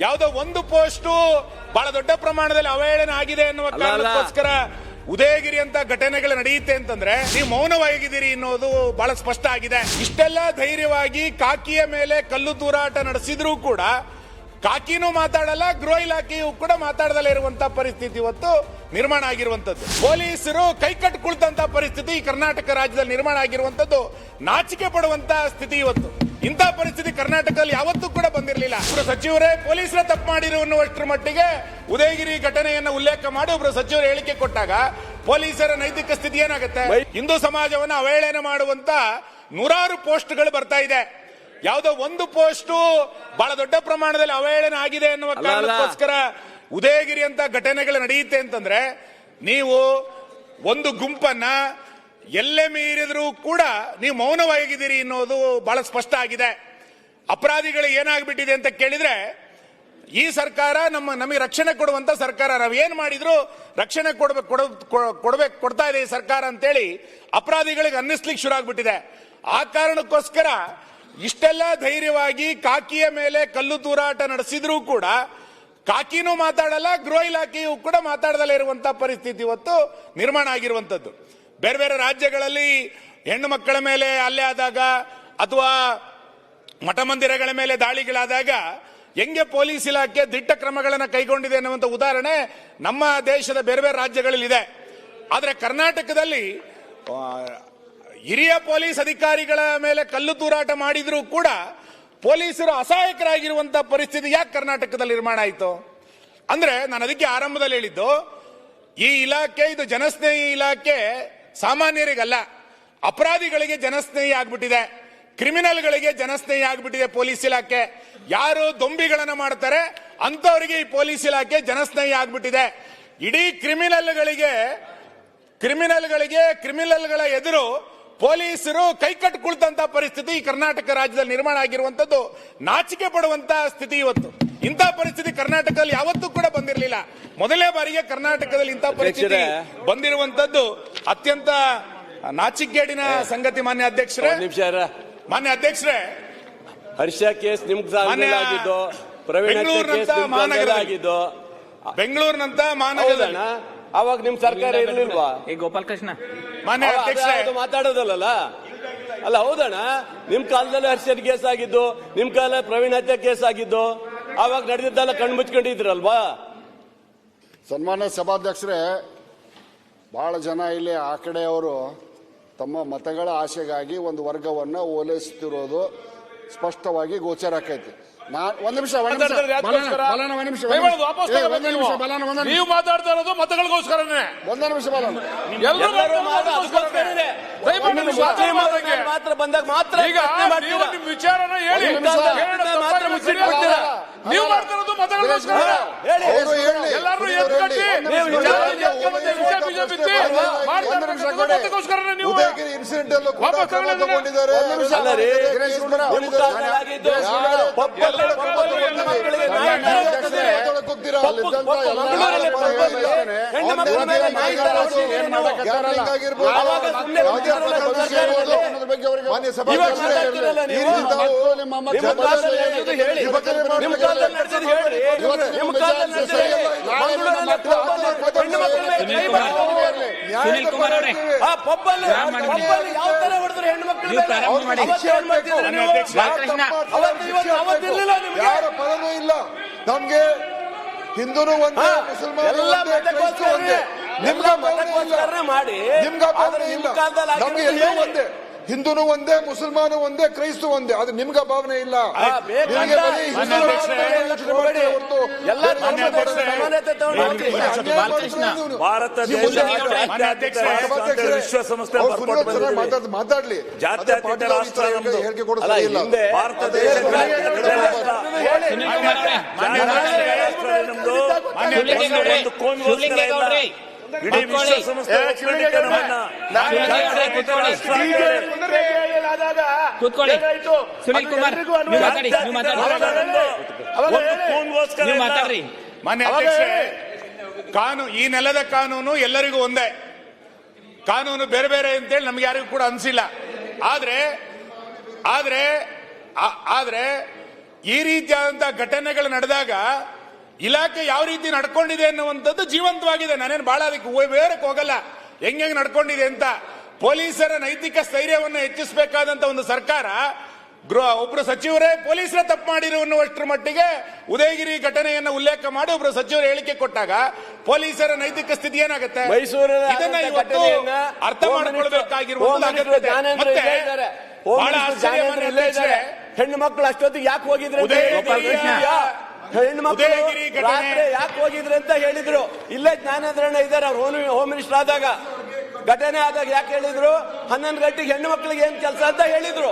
ಯಾವುದೋ ಒಂದು ಪೋಸ್ಟ್ ಬಹಳ ದೊಡ್ಡ ಪ್ರಮಾಣದಲ್ಲಿ ಅವಹೇಳನ ಆಗಿದೆ ಅನ್ನುವ. ಕಾರಣಕ್ಕೋಸ್ಕರ ಉದಯಗಿರಿ ಅಂತ ಘಟನೆಗಳು ನಡೆಯುತ್ತೆ ಅಂತಂದ್ರೆ ನೀವು ಮೌನವಾಗಿದ್ದೀರಿ ಅನ್ನೋದು ಬಹಳ ಸ್ಪಷ್ಟ ಆಗಿದೆ. ಇಷ್ಟೆಲ್ಲ ಧೈರ್ಯವಾಗಿ ಕಾಕಿಯ ಮೇಲೆ ಕಲ್ಲು ತೂರಾಟ ನಡೆಸಿದ್ರೂ ಕೂಡ ಕಾಕಿನೂ ಮಾತಾಡಲ್ಲ ಗೃಹ ಇಲಾಖೆಯು ಕೂಡ ಮಾತಾಡದಲ್ಲೇ ಇರುವಂತ ಪರಿಸ್ಥಿತಿ ಇವತ್ತು ನಿರ್ಮಾಣ ಆಗಿರುವಂತದ್ದು ಪೊಲೀಸರು ಕೈಕಟ್ಟು ಕುಳಿತಂತ ಪರಿಸ್ಥಿತಿ ಈ ಕರ್ನಾಟಕ ರಾಜ್ಯದಲ್ಲಿ ನಿರ್ಮಾಣ ಆಗಿರುವಂತದ್ದು ನಾಚಿಕೆ ಪಡುವಂತ ಸ್ಥಿತಿ ಇವತ್ತು. ಇಂಥ ಪರಿಸ್ಥಿತಿ ಕರ್ನಾಟಕದಲ್ಲಿ ಯಾವತ್ತೂ ಕೂಡ ಬಂದಿರಲಿಲ್ಲ. ಒಬ್ಬರು ಸಚಿವರೇ ಪೊಲೀಸರ ತಪ್ಪು ಮಾಡಿರು ಅನ್ನುವಷ್ಟರ ಮಟ್ಟಿಗೆ ಉದಯಗಿರಿ ಘಟನೆಯನ್ನು ಉಲ್ಲೇಖ ಮಾಡಿ ಒಬ್ಬರು ಸಚಿವರು ಹೇಳಿಕೆ ಕೊಟ್ಟಾಗ ಪೊಲೀಸರ ನೈತಿಕ ಸ್ಥಿತಿ ಏನಾಗುತ್ತೆ? ಹಿಂದೂ ಸಮಾಜವನ್ನು ಅವಹೇಳನ ಮಾಡುವಂತ ನೂರಾರು ಪೋಸ್ಟ್ಗಳು ಬರ್ತಾ ಇದೆ. ಯಾವುದೋ ಒಂದು ಪೋಸ್ಟ್ ಬಹಳ ದೊಡ್ಡ ಪ್ರಮಾಣದಲ್ಲಿ ಅವಹೇಳನ ಆಗಿದೆ ಅಲ್ಲ. ಕಾರಣಕ್ಕೋಸ್ಕರ ಉದಯಗಿರಿ ಅಂತ ಘಟನೆಗಳು ನಡೆಯುತ್ತೆ ಅಂತಂದ್ರೆ ನೀವು ಒಂದು ಗುಂಪನ್ನ ಎಲ್ಲೇ ಮೀರಿದರೂ ಕೂಡ ನೀವು ಮೌನವಾಗಿದ್ದೀರಿ ಅನ್ನೋದು ಬಹಳ ಸ್ಪಷ್ಟ ಆಗಿದೆ. ಅಪರಾಧಿಗಳು ಏನಾಗ್ಬಿಟ್ಟಿದೆ ಅಂತ ಕೇಳಿದ್ರೆ, ಈ ಸರ್ಕಾರ ನಮ್ಮ, ನಮಗೆ ರಕ್ಷಣೆ ಕೊಡುವಂತ ಸರ್ಕಾರ ನಾವು ಏನ್ ಮಾಡಿದ್ರು ರಕ್ಷಣೆ ಕೊಡ್ಬೇಕು, ಕೊಡ- ಕೊಡ್ಬೇಕು, ಕೊಡ್ತಾ ಇದೆ ಈ ಸರ್ಕಾರ ಅಂತೇಳಿ ಅಪರಾಧಿಗಳಿಗೆ ಅನ್ನಿಸ್ಲಿಕ್ಕೆ ಶುರು ಆಗ್ಬಿಟ್ಟಿದೆ. ಆ ಕಾರಣಕ್ಕೋಸ್ಕರ ಇಷ್ಟೆಲ್ಲ ಧೈರ್ಯವಾಗಿ ಕಾಕಿಯ ಮೇಲೆ ಕಲ್ಲು ತೂರಾಟ ನಡೆಸಿದ್ರೂ ಕೂಡ, ಕಾಕಿನೂ ಮಾತಾಡಲ್ಲ, ಗೃಹ ಇಲಾಖೆಯು ಕೂಡ ಮಾತಾಡದಲ್ಲೇ ಇರುವಂತಹ ಪರಿಸ್ಥಿತಿ ಇವತ್ತು ನಿರ್ಮಾಣ ಆಗಿರುವಂತದ್ದು. ಬೇರೆ ಬೇರೆ ರಾಜ್ಯಗಳಲ್ಲಿ ಹೆಣ್ಣು ಮಕ್ಕಳ ಮೇಲೆ ಅಲ್ಲೇ ಆದಾಗ ಅಥವಾ ಮಠ ಮಂದಿರಗಳ ಮೇಲೆ ದಾಳಿಗಳಾದಾಗ ಹೆಂಗೆ ಪೊಲೀಸ್ ಇಲಾಖೆ ದಿಟ್ಟ ಕ್ರಮಗಳನ್ನು ಕೈಗೊಂಡಿದೆ ಅನ್ನುವಂಥ ಉದಾಹರಣೆ ನಮ್ಮ ದೇಶದ ಬೇರೆ ಬೇರೆ ರಾಜ್ಯಗಳಲ್ಲಿ ಇದೆ. ಆದರೆ ಕರ್ನಾಟಕದಲ್ಲಿ ಹಿರಿಯ ಪೊಲೀಸ್ ಅಧಿಕಾರಿಗಳ ಮೇಲೆ ಕಲ್ಲು ತೂರಾಟ ಮಾಡಿದರೂ ಕೂಡ ಪೊಲೀಸರು ಅಸಹಾಯಕರಾಗಿರುವಂತ ಪರಿಸ್ಥಿತಿ ಯಾಕೆ ಕರ್ನಾಟಕದಲ್ಲಿ ನಿರ್ಮಾಣ ಆಯಿತು? ಅಂದ್ರೆ ನಾನು ಅದಕ್ಕೆ ಆರಂಭದಲ್ಲಿ ಹೇಳಿದ್ದು, ಈ ಇಲಾಖೆ, ಇದು ಜನಸ್ನೇಹಿ ಇಲಾಖೆ ಸಾಮಾನ್ಯರಿಗಲ್ಲ, ಅಪರಾಧಿಗಳಿಗೆ ಜನಸ್ನೇಹಿ ಆಗ್ಬಿಟ್ಟಿದೆ, ಕ್ರಿಮಿನಲ್ಗಳಿಗೆ ಜನಸ್ನೇಹಿ ಆಗ್ಬಿಟ್ಟಿದೆ ಪೊಲೀಸ್ ಇಲಾಖೆ. ಯಾರು ದೊಂಬಿಗಳನ್ನ ಮಾಡ್ತಾರೆ ಅಂತವರಿಗೆ ಈ ಪೊಲೀಸ್ ಇಲಾಖೆ ಜನಸ್ನೇಹಿ ಆಗ್ಬಿಟ್ಟಿದೆ. ಇಡೀ ಕ್ರಿಮಿನಲ್ಗಳಿಗೆ ಕ್ರಿಮಿನಲ್ಗಳಿಗೆ, ಕ್ರಿಮಿನಲ್ಗಳ ಎದುರು ಪೊಲೀಸರು ಕೈಕಟ್ಟು ಕುಳಿತಂತ ಪರಿಸ್ಥಿತಿ ಈ ಕರ್ನಾಟಕ ರಾಜ್ಯದಲ್ಲಿ ನಿರ್ಮಾಣ ಆಗಿರುವಂತದ್ದು ನಾಚಿಕೆ ಪಡುವಂತ ಸ್ಥಿತಿ ಇವತ್ತು. ಇಂಥ ಪರಿಸ್ಥಿತಿ ಕರ್ನಾಟಕದಲ್ಲಿ ಯಾವತ್ತೂ ಕೂಡ ಬಂದಿರಲಿಲ್ಲ. ಮೊದಲೇ ಬಾರಿಗೆ ಕರ್ನಾಟಕದಲ್ಲಿ ಇಂಥ ಪರಿಸ್ಥಿತಿ. ಬಂದಿರುವಂತದ್ದು ಅತ್ಯಂತ ನಾಚಿಕೇಡಿನ ಸಂಗತಿ ಮಾನ್ಯ ಅಧ್ಯಕ್ಷರೇ. ಮಾನ್ಯ ಅಧ್ಯಕ್ಷರೇ. ಹರ್ಷ ಕೇಸ್ ಆಗಿದ್ದು ಬೆಂಗಳೂರಿನಂತ ಮಹಾನಗರ ಆಗಿದ್ದು ಬೆಂಗಳೂರಿನಂತ ಮಹಾನಗರ ಅವಾಗ ನಿಮ್ ಸರ್ಕಾರ ಇರಲಿಲ್ವಾ? ಏ ಗೋಪಾಲಕೃಷ್ಣ. ಮಾನ್ಯ ಅಧ್ಯಕ್ಷರೇ. ಮಾತಾಡೋದಲ್ಲ ಅಲ್ಲ ಹೌದಣ್ಣ ನಿಮ್ ಕಾಲದಲ್ಲಿ ಹರ್ಷದ್ ಕೇಸ್ ಆಗಿದ್ದು ನಿಮ್ ಕಾಲ ಪ್ರವೀಣ್ ಹತ್ಯೆ ಕೇಸ್ ಆಗಿದ್ದು. ಅವಾಗ ನಡೆದಿದ್ದೆಲ್ಲ ಕಣ್ಣು ಮುಚ್ಕೊಂಡಿದ್ರಲ್ವಾ? ಸನ್ಮಾನ್ಯ ಸಭಾಧ್ಯಕ್ಷರೇ ಬಹಳ ಜನ ಇಲ್ಲಿ ಆ ಕಡೆಯವರು ತಮ್ಮ ಮತಗಳ ಆಸೆಗಾಗಿ ಒಂದು ವರ್ಗವನ್ನ ಓಲೈಸುತ್ತಿರೋದು ಸ್ಪಷ್ಟವಾಗಿ ಗೋಚರ ಆಕೈತಿ. ಒಂದ್ ನಿಮಿಷ ನೀವು. ಮಾತಾಡ್ತಾ ಇರೋದು ಮತಗಳಿಗೋಸ್ಕರನೇ. ಒಂದೇ ನಿಮಿಷ ಬಲಾನ. ಮಾತ್ರ ಬಂದಾಗ ಮಾತ್ರ ಈಗ. ವಿಚಾರನ ಹೇಳಿ. ಮಾತ್ರ ಮುಚ್ಚಿಟ್ಬಿಡ್ತೀರಾ. ನೀವು ಮಾಡ್ತಿರೋದು ಮತಗಳಿಗೋಸ್ಕರ ಹೇಳಿ ಅವರು ಹೇಳಿ. ಎಲ್ಲರೂ ಎದ್ದು ಕಟ್ಟಿ ನೀವು ಬಿಜೆಪಿ ನೀವು ಉದಯಗಿರಿ ಇನ್ಸಿಡೆಂಟ್ ಅಲ್ಲೂ ಕೂಡ ವಾಪಸ್ ಕ್ರಮ ತಗೊಂಡಿದ್ದಾರೆ. ಒಂದ್ ನಿಮಿಷ. ಅಲ್ಲ ರೀ. ಗುಂಡೂರಾವ್. ಮಕ್ಕಳಿಗೆ ತರ ಅಧ್ಯಕ್ಷರೇ, ಹೊಡೆದಿದ್ದಾರೆ. ಮಾತಾಡೋಕೆ ಹೋಗ್ತೀರಾ? ಪಪ್ಪು- ಅಲ್ಲಿದ್ದಂತ ಪಪ್ಪು ಎಲ್ಲ ಮಂಗಳೂರಲ್ಲಿ ನಾಯಕರು ಪಪ್ಪಲ್ಲಿ ಹೇಳಿದ್ದಾರೆ. ಹೆಣ್ಣು ಮಕ್ಕಳ ಅವ್ರು ಮೇಲೆ ಏನ್ ನಾಯಿ ತರ ಹೊಡೆದಿದ್ದೀರಿ ಆಗಿರ್ಬೋದು. ಅವಾಗ ಸುಮ್ನೆ ಯಾವುದೇ ಕೂತಿರಲ್ಲ ಪ್ರಕಾರ ವಿಷಯ ಇರ್ಬೋದು. ಸರ್ಕಾರದಲ್ಲಿ. ಅನ್ನೋದ್ರ ಬಗ್ಗೆ ಅವರಿಗೆ ಮಾನ್ಯ ಸಭಾಧ್ಯಕ್ಷರೇ. ಅವತ್ತು ಇವತ್ತು ಅವತ್ತಿರ್ಲಿಲ್ಲ ನಿಮ್ಗೆ ಯಾರ ಪದನೂ ಇಲ್ಲ ನಮ್ಗೆ ಹಿಂದೂನು ಒಂದೇ ಮುಸಲ್ಮಾನ ಎಲ್ಲ ಮತಕ್ಕೋಸ್ಕರನೇ ಮಾಡಿ. ನಿಮ್ಗೆ ಒಂದೇ. ಹಿಂದೂನು ಒಂದೇ ಮುಸಲ್ಮಾನ ಒಂದೇ ಕ್ರೈಸ್ತ ಒಂದೇ ಅದು ನಿಮ್ಗ ಭಾವನೆ ಇಲ್ಲ? ಭಾರತ ವಿಶ್ವಸಂಸ್ಥೆ ಮಾತಾಡ್ಲಿ ಜಾತ್ಯತೀತ ರಾಷ್ಟ್ರ. ಹೇಳಿಕೆ ಹಿಂದೆ ಭಾರತ ದೇಶ ನಮ್ದು. ಒಂದು- ಇಡೀ. ವಿಶ್ವಸಂಸ್ಥೆ ನಮ್ಮನ್ನ. ಕೂತ್ಕೊಳ್ಳಿ. ಸುನಿಲ್ ಕುಮಾರ್ ನೀವು ಮಾತಾಡಿ ನೀವು ಮಾತಾಡಿ. ರಾಷ್ಟ್ರ ನಮ್ದು. ಒಂದು ನೀವು ಮಾತಾಡ್ರಿ. ಮಾನ್ಯ ಅಧ್ಯಕ್ಷರೇ ಕಾನೂನು ಈ ನೆಲದ ಕಾನೂನು ಎಲ್ಲರಿಗೂ ಒಂದೇ. ಕಾನೂನು ಬೇರೆ ಬೇರೆ ಅಂತೇಳಿ ನಮ್ಗೆ ಯಾರಿಗೂ ಕೂಡ ಅನ್ಸಿಲ್ಲ. ಆದ್ರೆ ಆದ್ರೆ ಆದ್ರೆ ಈ ರೀತಿಯಾದಂತಹ ಘಟನೆಗಳು ನಡೆದಾಗ ಇಲಾಖೆ ಯಾವ ರೀತಿ ನಡ್ಕೊಂಡಿದೆ ಅನ್ನುವಂಥದ್ದು ಜೀವಂತವಾಗಿದೆ. ನಾನೇನು ಬಹಳ ಅದಕ್ಕೆ ಬೇರಕ್ಕೆ ಹೋಗಲ್ಲ. ಹೆಂಗೆ ಹೆಂಗ್ ನಡ್ಕೊಂಡಿದೆ ಅಂತ. ಪೊಲೀಸರ ನೈತಿಕ ಸ್ಥೈರ್ಯವನ್ನು ಹೆಚ್ಚಿಸಬೇಕಾದಂತ ಒಂದು ಸರ್ಕಾರ ಗೃಹ ಒಬ್ರು ಸಚಿವರೇ ಪೊಲೀಸರ ತಪ್ಪು ಮಾಡಿರು ಅನ್ನುವಷ್ಟರ ಮಟ್ಟಿಗೆ ಉದಯಗಿರಿ ಘಟನೆಯನ್ನು ಉಲ್ಲೇಖ ಮಾಡಿ ಒಬ್ರು ಸಚಿವರು ಹೇಳಿಕೆ ಕೊಟ್ಟಾಗ ಪೊಲೀಸರ ನೈತಿಕ ಸ್ಥಿತಿ ಏನಾಗುತ್ತೆ? ಇದನ್ನ ಇವತ್ತು ಅರ್ಥ ಮಾಡಿಕೊಳ್ಬೇಕಾಗಿರುವ ಮಾಡ್ಕೊಳ್ಬೇಕಾಗಿರುವಂತ. ಹೆಣ್ಣು ಮಕ್ಕಳು ಅಷ್ಟೊತ್ತಿಗೆ ಯಾಕೆ ಹೋಗಿದ್ರೆ ಉದಯಗಿರಿ ಘಟನೆ- ರಾತ್ರಿ ಯಾಕೆ ಹೋಗಿದ್ರು ಅಂತ ಹೇಳಿದ್ರು. ಇಲ್ಲೇ ಜ್ಞಾನೇಂದ್ರಣ್ಣ ಇದ್ದಾರೆ ಅವ್ರು ಹೋಮ್ ಹೋಮ್ ಮಿನಿಸ್ಟರ್ ಆದಾಗ. ಘಟನೆ ಆದಾಗ ಯಾಕೆ ಹೇಳಿದ್ರು? ಹನ್ನೊಂದು ಗಂಟೆಗೆ ಹೆಣ್ಣು ಮಕ್ಕಳಿಗೆ ಏನ್ ಕೆಲಸ ಅಂತ ಹೇಳಿದ್ರು.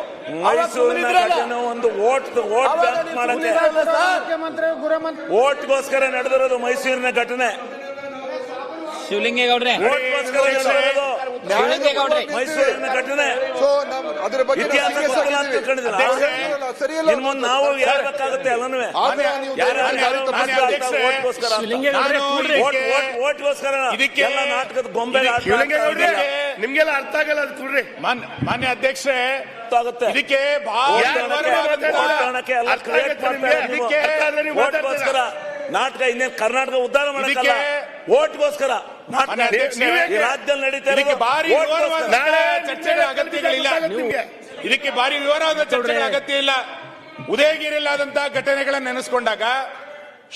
ಒಂದು ವೋಟ್ ಮುಖ್ಯಮಂತ್ರಿ? ಓಟ್ಗೋಸ್ಕರ ನಡೆದಿರೋದು ಮೈಸೂರಿನ ಘಟನೆ. ಶಿವಲಿಂಗೇಗೌಡ್ರೆ. ಶಿವಲಿಂಗೇಗೌಡ್ರೆ. ಮೈಸೂರಿನ ಘಟನೆ. ಸೊ ನಮ್ ಅದ್ರ ಬಗ್ಗೆ ನಾವು ಇತಿಹಾಸ serious ಗೊತ್ತಿಲ್ಲ ಅಂತ ಆಗಿದ್ದೀವಿ. ಸರಿಯಲ್ಲ ಇನ್ ಮುಂದೆ ನಾವು ಹೇಳ್ಬೇಕಾಗುತ್ತೆ ಎಲ್ಲನೂ. ಆದ್ರೆ ನೀವು ಯಾರು ದಯವಿಟ್ಟು ಯಾರು ಅದನ್ನ ಮಾನ್ಯ ತಪ್ಪಿಸ್ಬೇಡಿ. ಅಧ್ಯಕ್ಷರೇ, ಓಟ್ಗೋಸ್ಕರ. ಅಂತ. ನಾನು ಓಟ್ ಇದಕ್ಕೆ- ಓಟ್ ಓಟ್ಗೋಸ್ಕರ ಇದಕ್ಕೆ- ಎಲ್ಲ ನಾಟಕದ ಗೊಂಬೆ ಇದಕ್ಕೆ- ಆಟ ಶಿವಲಿಂಗೇಗೌಡ್ರೆ, ನಿಮ್ಗೆಲ್ಲ ಅರ್ಥ ಆಗಲ್ಲ ಅದು ಕೊಡ್ರಿ. ಮಾನ್ಯ ಮಾನ್ಯ ಅಧ್ಯಕ್ಷರೇ ಗೊತ್ತಾಗುತ್ತೆ. ಇದಕ್ಕೆ ಬಹಳ ಓಟ್ ಕಾರಣಕ್ಕೆ- ವಿವರವಾದಂತಹ- ಓಟ್ ಕಾರಣಕ್ಕೆ ಎಲ್ಲ ಅರ್ಥ create ಆಗುತ್ತೆ ನಿಮ್ಗೆ? ಇದಕ್ಕೆ- ಓಟ್ಗೋಸ್ಕರ ನಾಟಕ ಇನ್ನೇನು ಕರ್ನಾಟಕ ಉದ್ಧಾರ ಮಾಡಿ ಓಟ್ಗೋಸ್ಕರ ನಾಟಕ ಇದಕ್ಕೆ ಓಟ್ಗೋಸ್ಕರ. ವಿವರವಾದ ನಾಳೆ ಚರ್ಚೆಗಳ ಅಗತ್ಯಗಳಿಲ್ಲ. ಇದಕ್ಕೆ ಭಾರಿ ವಿವರವಾದ ಚರ್ಚೆಗಳ ಅಗತ್ಯ ಇಲ್ಲ. ಉದಯಗಿರಿಯಲ್ಲಾದಂತಹ ಘಟನೆಗಳನ್ನು ನೆನೆಸ್ಕೊಂಡಾಗ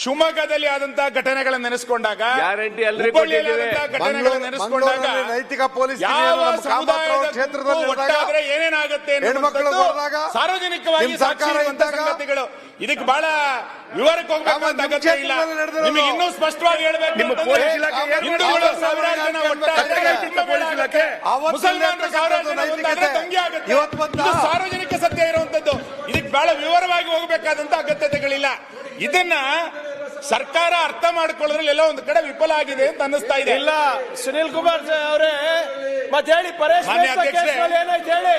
ಶಿವಮೊಗ್ಗದಲ್ಲಿ ಆದಂತಹ ಘಟನೆಗಳನ್ನು ನೆನೆಸ್ಕೊಂಡಾಗ ಗ್ಯಾರಂಟಿ ಘಟನೆಗಳನ್ನು ನೆನೆಸ್ಕೊಂಡಾಗ ನೈತಿಕ ಪೊಲೀಸ್ ಯಾವ ಸಮುದಾಯದ ಕ್ಷೇತ್ರದಲ್ಲಿ ಒಟ್ಟಾದ್ರೆ ಏನೇನಾಗುತ್ತೆ ಹೆಣ್ಮಕ್ಳು ಅನ್ನುವಂಥದ್ದು ಸಾರ್ವಜನಿಕವಾಗಿ ಸಂಗತಿಗಳು. ಇದಕ್ಕೆ ಬಹಳ ವಿವರಕ್ಕೆ ಹೋಗ್ಬೇಕಂತ ಅಗತ್ಯ ಇಲ್ಲ. ನಿಮಗೆ ಇನ್ನೂ ಸ್ಪಷ್ಟವಾಗಿ ಹೇಳಬೇಕು ಹಿಂದೂಗಳು ಸಾವಿರಾರು ಜನ. ಅವತ್ತು ಮುಸಲ್ಮಾನರು ಸಾವಿರಾರು ಜನ ಒಂದಾದ್ರೆ ದಂಗೆ ಆಗುತ್ತೆ. ಇವತ್ತು ಸಾರ್ವಜನಿಕ ಸತ್ಯ ಇರುವಂತದ್ದು. ಇದಕ್ಕೆ ಬಹಳ ವಿವರವಾಗಿ ಹೋಗಬೇಕಾದಂತ ಅಗತ್ಯತೆಗಳಿಲ್ಲ. ಇದನ್ನ ಸರ್ಕಾರ ಅರ್ಥ ಮಾಡ್ಕೊಳ್ಳೋದ್ರಲ್ಲಿ ಎಲ್ಲ ಒಂದು ಕಡೆ ವಿಫಲ ಆಗಿದೆ ಅಂತ ಅನ್ನಿಸ್ತಾ ಇದೆ ಇಲ್ಲ ಸುನಿಲ್ ಕುಮಾರ್ ಅವರೇ ಮತ್ತೆ ಹೇಳಿ ಪರೇಶ್ ಮಾನ್ಯ ಮೇಸ್ತಾ ಅಧ್ಯಕ್ಷರೇ. ಕೇಸ್ನಲ್ಲಿ ಏನಾಯ್ತು ಹೇಳಿ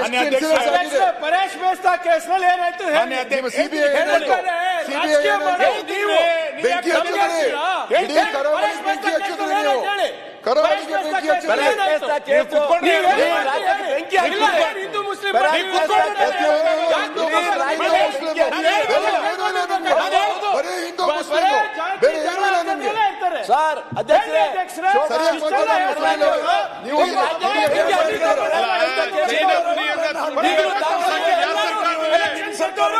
ಮಾನ್ಯ ಅಧ್ಯಕ್ಷರೇ. ಪರೇಶ್ ಮೇಸ್ತಾ ಕೇಸ್ನಲ್ಲಿ ಏನಾಯ್ತು ಹೇಳಿ. ಮಾನ್ಯ ಅಧ್ಯಕ್ಷ- CBI ಹೇಳ್ತಾರೆ, CBI ರಾಜಕೀಯ ಏನಾಯ್ತು? ಮಾಡೋದು ನೀವು ಬೆಂಕಿ ನಮ್ಗೆ ಹಚ್ಚಿದ್ರಿ. ಹೇಳ್ತೀರಾ? ಇಡೀ ಹೇಳಿ, ಕರಾವಳಿ ಪರೇಶ್ ಮೇಸ್ತಾ ಬೆಂಕಿ ಹಚ್ಚಿದ್ರಿ ಕೇಸ್ನಲ್ಲಿ ನೀವು. ಏನಾಯ್ತು ಹೇಳಿ? ಕರಾವಳಿಗೆ ಪರೇಶ್ ಮೇಸ್ತಾ ಬೆಂಕಿ ಹಚ್ಚಿದ್ರಿ. ಕೇಸ್ನಲ್ಲಿ ಏನಾಯ್ತು? ನೀವು ಕುತ್ಕೊಂಡು ನೀವು ಹೇಳಿ. ಹೇಳಿ, ಬೆಂಕಿ ಇಲ್ಲ, ಹಾಕಿದ್ರೆ ಹಿಂದೂ ಮುಸ್ಲಿಂ ಪರೇಶ್ ನೀವು ಕುತ್ಕೊಂಡು ಹೇಳಿ. ಹಿಂದೂ ಯಾಕೆ ಮುಸ್ಲಿಂ, ನೀವು ಹಿಂದೂ ಮುಸ್ಲಿಂ. ನಾನು ಬೇರೆ ಹೇಳೋದು ಏನೂ ಇಲ್ಲ ನಿಮ್ಗೆ. ಹೌದು. ಬರೀ ಹಿಂದೂ ಬರೀ ಮುಸ್ಲಿಂ. ಜಾತಿ ಬೇರೆ ಏನೂ ಇಲ್ಲ ಜನ ನಿಮ್ಗೆ. ಇರ್ತಾರೆ. ಸರ್ ಅಧ್ಯಕ್ಷರೇ ಸರಿಯಾಗಿ ಇಷ್ಟೆಲ್ಲ ಮಾತಾಡಿ, ಹೇಳ್ಬೇಕು. ನೀವು ಈ ರಾಜ್ಯಕ್ಕೆ ಬೆಂಕಿ ಹಾಕಿದ್ರೆ ನೀವು ದಾಖಲೆ ಎಲೆಕ್ಷನ್ ಸರ್ಕಾರ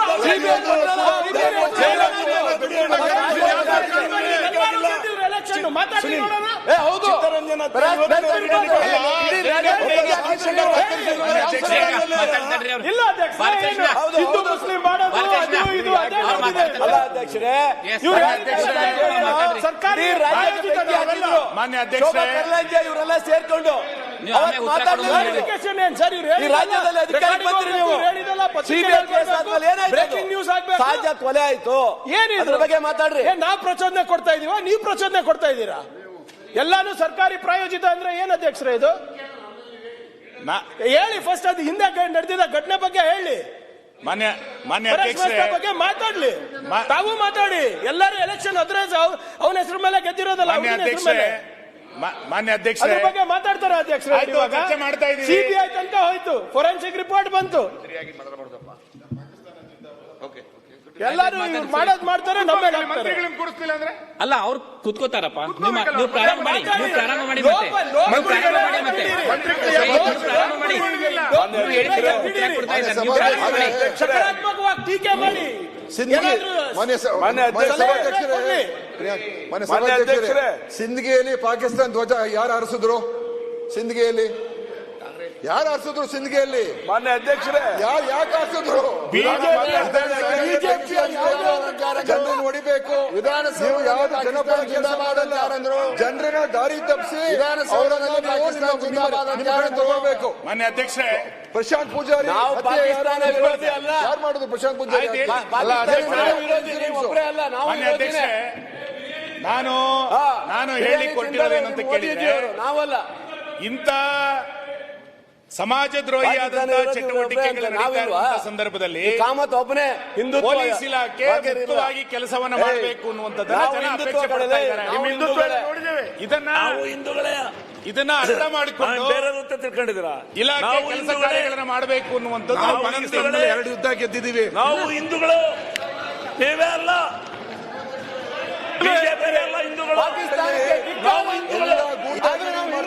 ಮಾತಾಡಿ ನೋಡೋಣ ಏ, ಹೌದು ಚಿತ್ತರಂಜನ್. ಇಲ್ಲ? ಹೌದು, ಮುಸ್ಲಿಂ ಮಾಡೋದು ಅದು ಇದು ಅಧ್ಯಕ್ಷರೇ ಮಾತಾಡ್ರಿ. ಸರ್ಕಾರಿ. ಮಾನ್ಯ ಅಧ್ಯಕ್ಷರೇ ಇವರೆಲ್ಲ ಸೇರ್ಕೊಂಡು ರಾಜ್ಯದಲ್ಲಿ ಅಧಿಕಾರಕ್ಕೆ ಬಂದ್ರಿ ನೀವು. CBI case. ಆದ್ಮೇಲೆ ಏನಾಯ್ತು ನ್ಯೂಸ್ ಆಗ್ಬೇಕು. ಸಹಜ ಕೊಲೆ ಆಯ್ತು. ಏನು ಅದ್ರ ಬಗ್ಗೆ ಮಾತಾಡ್ರಿ. ನಾವು ಪ್ರಚೋದನೆ ಕೊಡ್ತಾ ಇದೀವ? ನೀವು ಪ್ರಚೋದನೆ ಕೊಡ್ತಾ ಇದ್ದೀರಾ ಎಲ್ಲಾನು ಸರ್ಕಾರಿ ಪ್ರಾಯೋಜಿತ ಅಂದ್ರೆ ಏನ್ ಅಧ್ಯಕ್ಷರೇ ಇದು? ನಾ- ಹೇಳಿ ಫಸ್ಟ್ ಅದು ಹಿಂದೆ ನಡೆದಿದ ನಡೆದಿದ್ದ ಘಟನೆ ಬಗ್ಗೆ ಹೇಳಿ. ಮಾನ್ಯ ಮಾನ್ಯ ಬಗ್ಗೆ ಮಾತಾಡ್ಲಿ. ಮಾ- ತಾವು ಮಾತಾಡಿ. ಎಲ್ಲರೂ ಎಲೆಕ್ಷನ್ ಹತ್ರ ಅವನ ಹೆಸರು ಮೇಲೆ ಗೆದ್ದಿರೋದಲ್ಲ ಮಾನ್ಯ ಅಧ್ಯಕ್ಷ ಅದ್ರ ಬಗ್ಗೆ ಮಾತಾಡ್ತಾರೆ ಅಧ್ಯಕ್ಷರೇ ಆಯ್ತು, ಇವಾಗ ಚರ್ಚೆ ಮಾಡ್ತಾ ಇದೀವಿ. ಸಿಬಿಐ ತನಕ ಹೋಯ್ತು ಫೋರೆನ್ಸಿಕ್ ರಿಪೋರ್ಟ್ ಬಂತು ಎಲ್ಲರೂ ಇವ್ರು ಮಾಡೋದ್ ಮಾಡ್ತಾರೆ ನಮ್ಮ ಮೇಲೆ ಹಾಕ್ತಾರೆ. ಮಂತ್ರಿಗಳನ್ನ ಕೂರಿಸ್ಲಿಲ್ಲ ಅಂದ್ರೆ ಅಲ್ಲ ಅವ್ರು ಕುತ್ಕೋತಾರಪ್ಪ ನೀವು ಮಾ- ನೀವು ಪ್ರಾರಂಭ ಮಾಡಿ ನೀವು ಪ್ರಾರಂಭ ಮಾಡಿ ಮತ್ತೆ ಲೋಪ- ಲೋಪ- ನೀವು ಪ್ರಾರಂಭ ಮಾಡಿ ಮತ್ತೆ ನೀವು ಪ್ರಾರಂಭ ಮಾಡಿ ನೀವು ಹೇಳಿದ್ದಕ್ಕೆ ಉತ್ತರ ಕೊಡ್ತಾ ಇದ್ದಾರೆ. ನೀವು ಪ್ರಾರಂಭ ಮಾಡಿ ಸಕಾರಾತ್ಮಕವಾಗಿ ಟೀಕೆ ಮಾಡಿ ಏನಾದ್ರೂ ಮಾನ್ಯ ಸ- ಮಾನ್ಯ ಮಾನ್ಯ ಅಧ್ಯಕ್ಷರೇ, ಸಭಾಧ್ಯಕ್ಷರೇ ಕೊಡ್ಲಿ. ಮಾನ್ಯ ಮಾನ್ಯ ಸಭಾಧ್ಯಕ್ಷರೇ ಅಧ್ಯಕ್ಷರೇ. ಸಿಂದಗಿಯಲ್ಲಿ ಪಾಕಿಸ್ತಾನ ಧ್ವಜ ಯಾರು ಹಾರಿಸಿದ್ರು ಸಿಂದಗಿಯಲ್ಲಿ ಯಾರು ಆರಿಸಿದ್ರು ಸಿಂದಗಿಯಲ್ಲಿ? ಮಾನ್ಯ ಅಧ್ಯಕ್ಷರೇ. ಯಾರು ಯಾಕೆ ಆರಿಸಿದ್ರು? ಜನರನ್ನು ಹೊಡಿಬೇಕು ವಿಧಾನಸಭೆ ಯಾವ್ದು ಜನಪರ ಕೆಲಸ ಮಾಡಲ್ಲ ಜನರನ್ನ ದಾರಿ ತಪ್ಪಿಸಿ ತಗೋಬೇಕು. ಮಾನ್ಯ ಅಧ್ಯಕ್ಷರೇ. ಪ್ರಶಾಂತ್ ಪೂಜಾರಿ ನಾವು ಪಾಕಿಸ್ತಾನ? ವಿರೋಧಿ ಅಲ್ಲ. ಯಾರು ಮಾಡುದು ಪ್ರಶಾಂತ್ ಪೂಜಾರಿ. ಅಲ್ಲ, ಪಾಕಿಸ್ತಾನ ಅದೇ ವಿರೋಧಿ ನೀವು ಒಬ್ರೇ ಅಲ್ಲ ನಾವು ಮಾನ್ಯ ಅಧ್ಯಕ್ಷರೇ ನಾನು ನಾನು ಬಿರಿಯಾನಿ ಹೇಳಿ ಕೊಟ್ಟಿರೋದೇನು ಅಂತ ಕೇಳಿದ್ರೆ ನಾವಲ್ಲ. ಇಂಥ ಸಮಾಜದ್ರೋಹಿಯಾದಂತಹ ದ್ರೋಹಿಯಾದಂತಹ ಚಟುವಟಿಕೆಗಳು ಸಂದರ್ಭದಲ್ಲಿ ಕಾಮತ್ ಒಬ್ಬನೇ ಹಿಂದೂ ಪೊಲೀಸ್ ಇಲಾಖೆ ಮುಕ್ತವಾಗಿ ಕೆಲಸವನ್ನ ಮಾಡಬೇಕು ಅನ್ನುವಂಥದ್ದನ್ನ ಇದನ್ನ ನಾವು ಹಿಂದೂಗಳೇ. ಇದನ್ನ ಅರ್ಥ ಮಾಡಿಕೊಂಡು ತಿಳ್ಕೊಂಡಿದ್ದೀರಾ? ಇಲಾಖೆ ಕೆಲಸ. ಕಾರ್ಯಗಳನ್ನ ಮಾಡಬೇಕು ಅನ್ನುವಂಥದ್ದು ನಾವು ಎರಡು ಯುದ್ಧ ಗೆದ್ದಿದೀವಿ ನಾವು ಹಿಂದೂಗಳು. ನೀವೇ ಅಲ್ಲ. ಬಿಜೆಪಿ ಅಲ್ಲ ಹಿಂದೂಗಳು. ನಾವು ಹಿಂದೂಗಳು.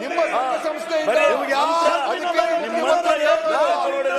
ನಿಮ್ಮ ಸಂಸ್ಥೆ